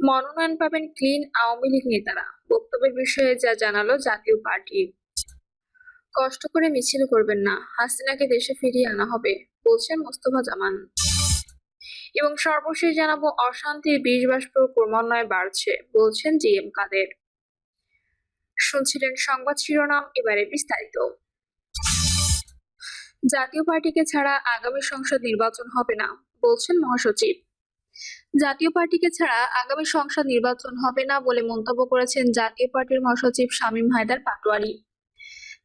মনোনয়ন পাবেন ক্লিন আওয়ামী লীগ নেতারা। বক্তব্যের বিষয়ে যা জানালো জাতীয় পার্টি। কষ্ট করে মিছিল করবেন না, হাসিনাকে দেশে ফিরিয়ে আনা হবে, বলছেন মোস্তফা জামান। এবং সর্বশেষ জানাব, অশান্তির বিষ বাষ্প ক্রমান্বয়ে বাড়ছে, বলছেন জি এম কাদের। শুনছিলেন সংবাদ শিরোনাম, এবারে বিস্তারিত। জাতীয় পার্টিকে ছাড়া আগামী সংসদ নির্বাচন হবে না, বলছেন মহাসচিব। জাতীয় পার্টিকে ছাড়া আগামী সংসদ নির্বাচন হবে না বলে মন্তব্য করেছেন জাতীয় পার্টির মহাসচিব শামীম হায়দার পাটোয়ারি।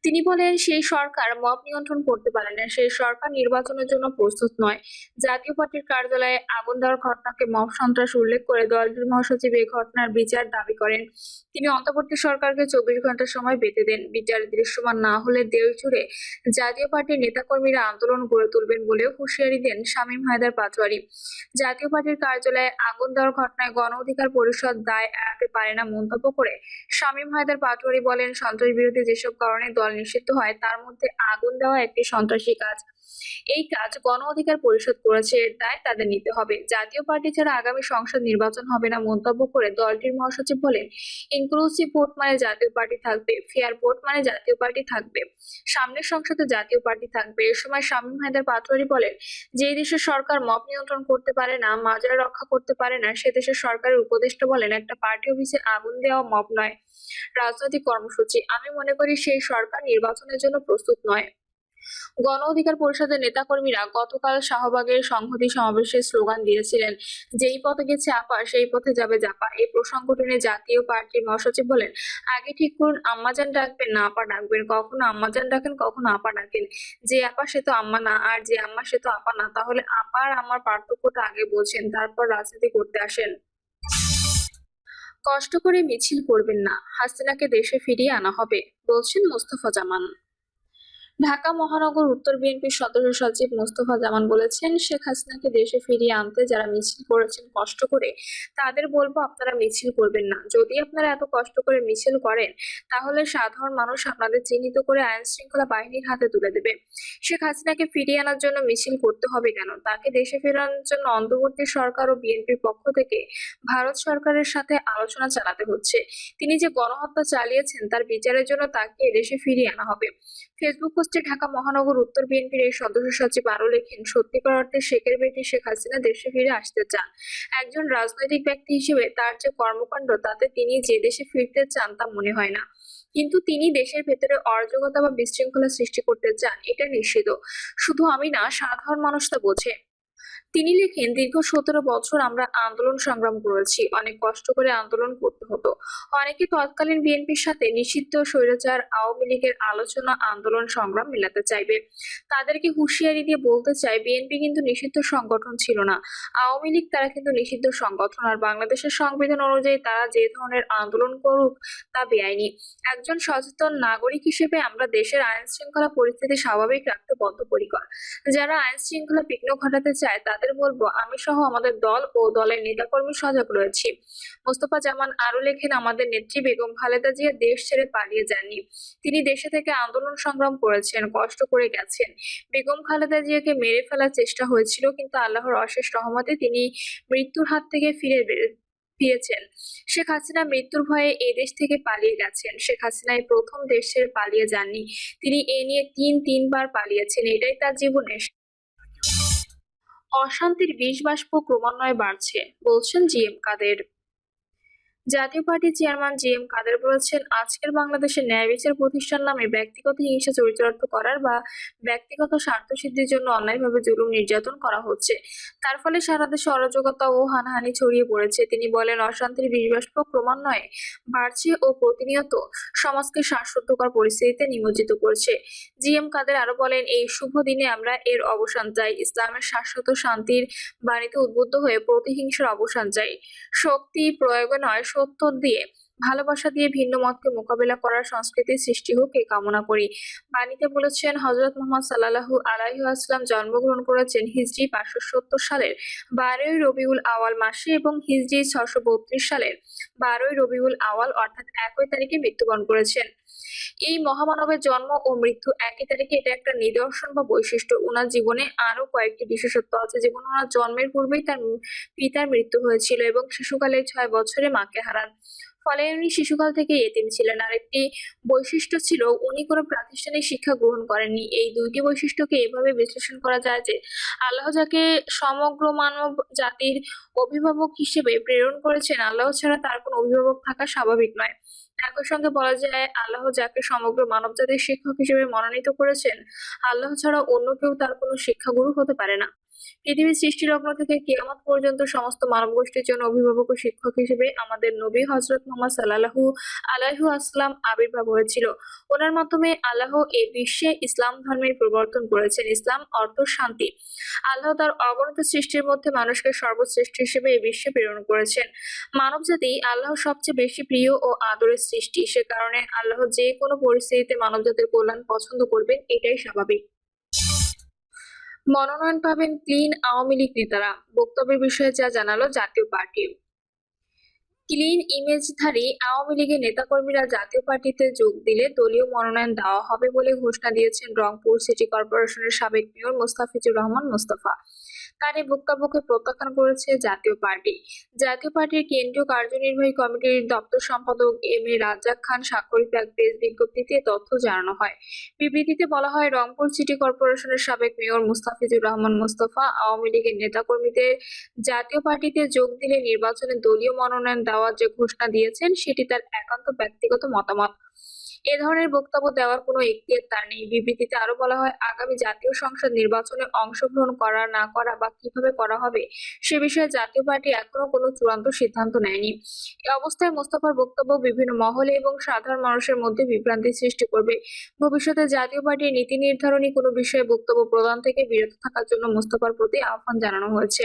তিনি বলেন, সেই সরকার মব নিয়ন্ত্রণ করতে পারে না। সেই সরকার নির্বাচনের জন্য প্রস্তুত নয়। জাতীয় পার্টির কার্যালয়ে আগুন দেওয়ার ঘটনাকে মব সন্ত্রাস উল্লেখ করে দলটির মহাসচিব এই ঘটনার বিচার দাবি করেন। তিনি অন্তর্বর্তী সরকারকে চব্বিশ ঘণ্টা সময় বেঁধে দেন। বিচার দৃশ্যমান না হলে দেশ জুড়ে জাতীয় পার্টির নেতাকর্মীরা আন্দোলন গড়ে তুলবেন বলেও হুঁশিয়ারি দেন শামীম হায়দার পাটোয়ারি। জাতীয় পার্টির কার্যালয়ে আগুন দেওয়ার ঘটনায় গণ অধিকার পরিষদ দায় এড়াতে পারে না মন্তব্য করে শামীম হায়দার পাটোয়ারি বলেন, সন্ত্রাস বিরোধী যেসব কারণে দল নিষিদ্ধ হয় তার মধ্যে আগুন দেওয়া একটি সন্ত্রাসী কাজ। এই কাজ গণ অধিকার পরিষদ করেছে এর দায় তাদের নিতে হবে। জাতীয় পার্টি ছাড়া আগামী সংসদ নির্বাচন হবে না মন্তব্য করে দলটির মহাসচিব বলেন ইনক্লুসিভ ভোট মানে জাতীয় পার্টি থাকবে ফেয়ার ভোট মানে জাতীয় পার্টি থাকবে। সামনের সংসদে জাতীয় পার্টি থাকবে। এ সময় শামীম হায়দার পাটোয়ারি বলেন, যে দেশের সরকার মব নিয়ন্ত্রণ করতে পারে না, মাজারা রক্ষা করতে পারে না, সে দেশের সরকারের উপদেষ্টা বলেন, একটা পার্টি অফিসে আগুন দেওয়া মব নয়। রাজনৈতিক কর্মসূচি। আমি মনে করি সেই সরকার নির্বাচনের জন্য প্রস্তুত নয়। গণ অধিকার পরিষদের নেতাকর্মীরা গতকাল শাহবাগের সংহতি সমাবেশে স্লোগান দিয়েছিলেন, যেই পথে গেছে আপা, সেই পথে যাবে জাপা। এই প্রসঙ্গ টেনে জাতীয় পার্টির মহাসচিব বলেন, আগে ঠিক করুন আম্মাজান ডাকবেন, না আপা ডাকবেন। কখনো আম্মাজান ডাকেন, কখনো আপা ডাকেন। যে আপা, সে তো আম্মা না, আর যে আম্মা, সে তো আপা না। তাহলে আপা আর আমার পার্থক্যটা আগে বলছেন তারপর রাজনীতি করতে আসেন। কষ্ট করে মিছিল করবেন না, হাসিনাকে দেশে ফিরিয়ে আনা হবে, বলছেন মোস্তফা জামান। ঢাকা মহানগর উত্তর বিএনপির সদস্য সচিব মোস্তফা জামান বলেছেন, শেখ হাসিনাকে দেশে ফিরিয়ে আনতে যারা মিছিল করেছেন কষ্ট করে তাদের বলব আপনারা মিছিল করবেন না। যদি আপনারা এত কষ্ট করে মিছিল করেন, তাহলে সাধারণ মানুষ আপনাদের চিহ্নিত করে আইন শৃঙ্খলা বাহিনীর হাতে তুলে দেবে। শেখ হাসিনাকে ফিরিয়ে আনার জন্য মিছিল করতে হবে কেন? তাকে দেশে ফেরানোর জন্য অন্তর্বর্তী সরকার ও বিএনপির পক্ষ থেকে ভারত সরকারের সাথে আলোচনা চালাতে হচ্ছে। তিনি যে গণহত্যা চালিয়েছেন, তার বিচারের জন্য তাকে দেশে ফিরিয়ে আনা হবে। ফেসবুক পোস্টে ঢাকা মহানগর উত্তর বিএনপির এই সদস্য সচিব আরও লেখেন, সত্যিকার অর্থে শেখের বেটি শেখ হাসিনা দেশে ফিরে আসতে চান। একজন রাজনৈতিক ব্যক্তি হিসেবে তার যে কর্মকাণ্ড, তাতে তিনি যে দেশে ফিরতে চান তা মনে হয় না। কিন্তু তিনি দেশের ভেতরে অরাজকতা বা বিশৃঙ্খলা সৃষ্টি করতে চান, এটা নিষিদ্ধ। শুধু আমি না, সাধারণ মানুষ তা বোঝে। তিনি লেখেন, দীর্ঘ সতেরো বছর আমরা আন্দোলন সংগ্রাম করেছি। অনেক কষ্ট করে আন্দোলন করতে হতো। অনেকে তৎকালীন বিএনপির সাথে নিষিদ্ধ স্বৈরাচার, আওয়ামী লীগের আলোচনা, আন্দোলন সংগ্রাম মেলাতে চাইবে। তাদেরকে হুঁশিয়ারি দিয়ে বলতে চাই, বিএনপি কিন্তু নিষিদ্ধ সংগঠন ছিল না। আওয়ামী লীগ তারা কিন্তু নিষিদ্ধ সংগঠন, আর বাংলাদেশের সংবিধান অনুযায়ী তারা যে ধরনের আন্দোলন করুক তা বেআইনি। একজন সচেতন নাগরিক হিসেবে আমরা দেশের আইন শৃঙ্খলা পরিস্থিতি স্বাভাবিক রাখতে বদ্ধপরিকর। যারা আইন শৃঙ্খলা বিঘ্ন ঘটাতে চায়, তাদের বলব, আমি সহ আমাদের দল ও দলের নেতাকর্মী সজাগ রয়েছি। মোস্তফা জামান আরও লেখেন, আমাদের নেত্রী বেগম খালেদা জিয়া দেশ ছেড়ে পালিয়ে যাননি। তিনি দেশে থেকে আন্দোলন সংগ্রাম করেছেন, কষ্ট করে গেছেন। বেগম খালেদা জিয়াকে মেরে ফেলার চেষ্টা হয়েছিল, কিন্তু আল্লাহর অশেষ রহমতে তিনি মৃত্যুর হাত থেকে ফিরে ফিরেছেন। শেখ হাসিনা মৃত্যুর ভয়ে এই দেশ থেকে পালিয়ে গেছেন। শেখ হাসিনা প্রথম দেশ ছেড়ে পালিয়ে যাননি। তিনি এ নিয়ে তিন, তিনবার পালিয়েছেন। এটাই তার জীবনের অশান্তির বিষ বাষ্প ক্রমান্বয়ে বাড়ছে বলছেন জি এম কাদের। জাতীয় পার্টির চেয়ারম্যান জি এম কাদের বলেছেন, আজকের বাংলাদেশের ন্যায় বিচার প্রতিষ্ঠান নামে ব্যক্তিগত হিংসা চরিতার্থ করার বা ব্যক্তিগত স্বার্থ সিদ্ধির জন্য অন্যায়ভাবে জুলুম নির্যাতন করা হচ্ছে। তার ফলে সারা দেশে অরাজকতা ও হানাহানি ছড়িয়ে পড়েছে। তিনি বলেন, অশান্তির বিষ বাষ্প ক্রমান্বয়ে বাড়ছে ও প্রতিনিয়ত সমাজকে শ্বাসরুদ্ধকর পরিস্থিতিতে নিমজ্জিত করছে। জি এম কাদের আরও বলেন, এই শুভ দিনে আমরা এর অবসান চাই। ইসলামের শাশ্বত শান্তির বাণীতে উদ্বুদ্ধ হয়ে প্রতিহিংসার অবসান চাই। শক্তি প্রয়োগে নয় সত্য দিয়ে ভালোবাসা দিয়ে ভিন্ন মতকে মোকাবেলা করার সংস্কৃতি সৃষ্টি হোক এই কামনা করি। বাণীতে বলেছেন হজরত মোহাম্মদ সাল্লাল্লাহু আলাহ আসলাম জন্মগ্রহণ করেছেন হিজড়ি পাঁচশো সত্তর সালের বারোই রবিউল আওয়াল মাসে এবং হিজড়ি ছশো বত্রিশ সালের বারোই রবিউল আওয়াল অর্থাৎ একই তারিখে মৃত্যুবরণ করেছেন। এই মহামানবের জন্ম ও মৃত্যু একই তারিখে এটা একটা নিদর্শন বা বৈশিষ্ট্য। ওনার জীবনে আরও কয়েকটি বিশেষত্ব আছে। যেমন ওনার জন্মের পূর্বেই তার পিতার মৃত্যু হয়েছিল এবং শিশুকালে ছয় বছরে মাকে হারান। ফলে উনি শিশুকাল থেকে এতিম ছিলেন। আরেকটি বৈশিষ্ট্য ছিল, উনি কোনো প্রাতিষ্ঠানিক শিক্ষা গ্রহণ করেননি। এই দুইটি বৈশিষ্ট্যকে এভাবে বিশ্লেষণ করা যায় যে, আল্লাহ যাকে সমগ্র মানব জাতির অভিভাবক হিসেবে প্রেরণ করেছেন, আল্লাহ ছাড়া তার কোনো অভিভাবক থাকা স্বাভাবিক নয়। একই সঙ্গে বলা যায়, আল্লাহ যাকে সমগ্র মানব জাতির শিক্ষক হিসেবে মনোনীত করেছেন, আল্লাহ ছাড়া অন্য কেউ তার কোনো শিক্ষাগুরু হতে পারে না। পৃথিবীর সৃষ্টি লগ্ন থেকে কিয়ামত পর্যন্ত সমস্ত মানব গোষ্ঠীর জন্য অভিভাবক ও শিক্ষক হিসেবে আমাদের নবী হজরত মোহাম্মদ সাল্লাহু আলাইহু আসলাম আবির্ভাব হয়েছিল। ওনার মাধ্যমে আল্লাহ এই বিশ্বে ইসলাম ধর্মের প্রবর্তন করেছেন। ইসলাম, অর্থ, শান্তি। আল্লাহ তার অগণিত সৃষ্টির মধ্যে মানুষকে সর্বশ্রেষ্ঠ হিসেবে এই বিশ্বে প্রেরণ করেছেন। মানব জাতি আল্লাহ সবচেয়ে বেশি প্রিয় ও আদরের সৃষ্টি। সে কারণে আল্লাহ যে কোনো পরিস্থিতিতে মানব জাতির কল্যাণ পছন্দ করবেন, এটাই স্বাভাবিক। মনোনয়ন পাবেন ক্লিন আওয়ামী লীগ নেতারা। বক্তব্যের বিষয়ে যা জানালো জাতীয় পার্টি। ক্লিন ইমেজধারী আওয়ামী লীগের নেতাকর্মীরা জাতীয় পার্টিতে যোগ দিলে দলীয় মনোনয়ন দেওয়া হবে বলে ঘোষণা দিয়েছেন রংপুর সিটি কর্পোরেশনের সাবেক মেয়র মোস্তাফিজুর রহমান মোস্তফা। তার এই বক্তব্যকে প্রত্যাখ্যান করেছে জাতীয় পার্টি। জাতীয় পার্টির কেন্দ্রীয় কার্যনির্বাহী কমিটির দপ্তর সম্পাদক এম এ রাজ্জাক খান স্বাক্ষরিত এক প্রেস বিজ্ঞপ্তিতে তথ্য জানানো হয়। বিবৃতিতে বলা হয়, রংপুর সিটি কর্পোরেশনের সাবেক মেয়র মুস্তাফিজুর রহমান মুস্তফা, আওয়ামী লীগের নেতাকর্মীদের জাতীয় পার্টিতে যোগ দিলে নির্বাচনে দলীয় মনোনয়ন দেওয়ার যে ঘোষণা দিয়েছেন, সেটি তার একান্ত ব্যক্তিগত মতামত। এ ধরনের বক্তব্য দেওয়ার কোনো এখতিয়ার তার নেই। বিবৃতিতে আরও বলা হয়, আগামী জাতীয় সংসদ নির্বাচনে অংশগ্রহণ করা না করা বা কীভাবে করা হবে সে বিষয়ে জাতীয় পার্টি এখনও কোনো চূড়ান্ত সিদ্ধান্ত নেয়নি। এ অবস্থায় মোস্তফার বক্তব্য বিভিন্ন মহলে এবং সাধারণ মানুষের মধ্যে বিভ্রান্তি সৃষ্টি করবে। ভবিষ্যতে জাতীয় পার্টির নীতি নির্ধারণী কোনো বিষয়ে বক্তব্য প্রদান থেকে বিরত থাকার জন্য মোস্তফার প্রতি আহ্বান জানানো হয়েছে।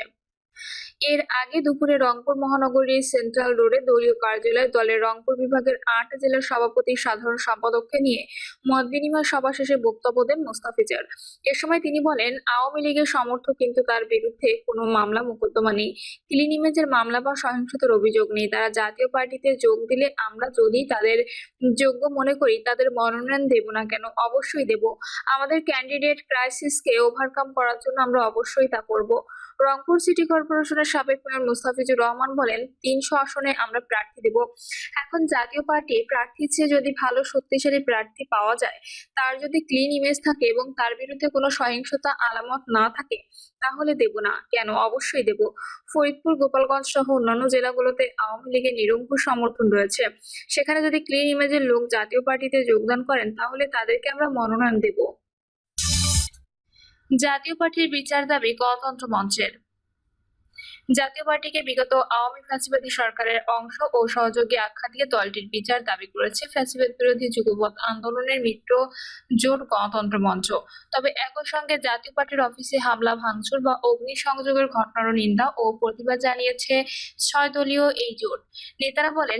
এর আগে দুপুরে রংপুর মহানগরীর সেন্ট্রাল রোডে দলীয় কার্যালয়ে দলের রংপুর বিভাগের আট জেলার সভাপতি সাধারণ সম্পাদককে নিয়ে মত বিনিময় সভা শেষে বক্তব্য দেন মোস্তাফিজার। এ সময় তিনি বলেন, আওয়ামী লীগের সমর্থক কিন্তু তার বিরুদ্ধে কোনো মামলা মোকদ্দমা নেই। ক্লিন ইমেজের মামলা বা সহিংসতার অভিযোগ নেই। তারা জাতীয় পার্টিতে যোগ দিলে আমরা যদি তাদের যোগ্য মনে করি, তাদের মনোনয়ন দেব না কেন? অবশ্যই দেব। আমাদের ক্যান্ডিডেট ক্রাইসিসকে ওভারকাম করার জন্য আমরা অবশ্যই তা করব। রংপুর সিটি কর্পোরেশনের সাবেক মেয়র মুস্তাফিজুর রহমান বলেন, তিনশো আসনে আমরা প্রার্থী দেব। এখন জাতীয় পার্টি প্রার্থীর চেয়ে যদি ভালো শক্তিশালী প্রার্থী পাওয়া যায়, তার যদি ক্লিন ইমেজ থাকে এবং তার বিরুদ্ধে কোনো সহিংসতা আলামত না থাকে, তাহলে দেব না। কেন? অবশ্যই দেব। ফরিদপুর, গোপালগঞ্জ সহ অন্যান্য জেলাগুলোতে আওয়ামী লীগের নিরঙ্কুশ সমর্থন রয়েছে। সেখানে যদি ক্লিন ইমেজের লোক জাতীয় পার্টিতে যোগদান করেন, তাহলে তাদেরকে আমরা মনোনয়ন দেব। জাতীয় পার্টির বিচার দাবি গণতন্ত্র মঞ্চের। জাতীয় পার্টিকে বিগত আওয়ামী ফ্যাসিবাদী সরকারের অংশ ও সহযোগী আখ্যা দিয়ে দলটির বিচার দাবি করেছে ফ্যাসিবাদ বিরোধী যুগপৎ আন্দোলনের মিত্র জোট গণতন্ত্র মঞ্চ। তবে একই সঙ্গে জাতীয় পার্টির অফিসে হামলা, ভাঙচুর বা অগ্নিসংযোগের ঘটনারও নিন্দা ও প্রতিবাদ জানিয়েছে ছয় দলীয় এই জোট। নেতারা বলেন